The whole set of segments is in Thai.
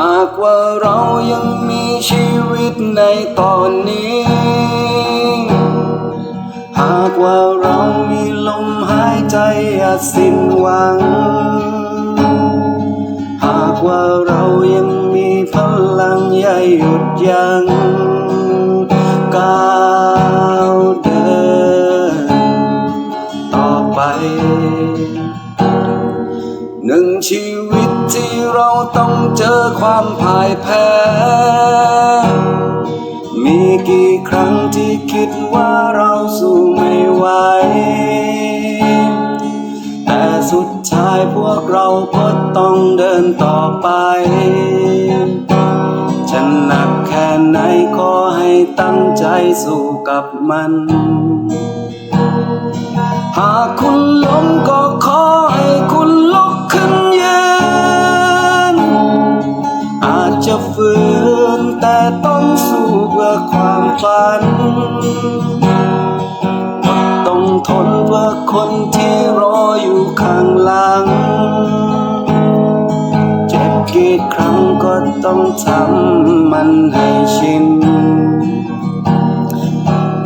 หากว่าเรายังมีชีวิตในตอนนี้ หากว่าเรามีลมหายใจอย่าสิ้นหวัง หากว่าเรายังมีพลังอย่าหยุดยัง้งการ หนึ่งชีวิตที่เราต้องเจอความพ่ายแพ้ มีกี่ครั้งที่คิดว่าเราสู้ไม่ไหว แต่สุดท้ายพวกเราก็ต้องเดินต่อไปจะหนักแค่ไหนขอให้ตั้งใจสู้กับมัน หากคุณล้มก็ เพื่อความฝัน ต้องทนเพื่อคนที่รออยู่ข้างหลัง เจ็บกี่ครั้งก็ต้องทำมันให้ชิน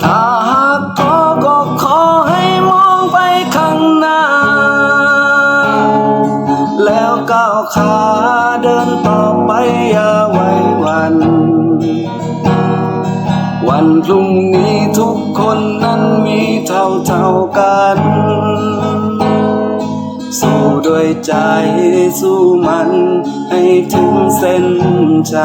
ถ้าหากขอก็ขอให้มองไปข้างหน้า แล้วก้าวขาเดินต่อไป วันพรุ่งนี้ทุกคนนั้นมีเท่าเท่ากัน สู้ด้วยใจสู้มัน ให้ถึงเส้นใจ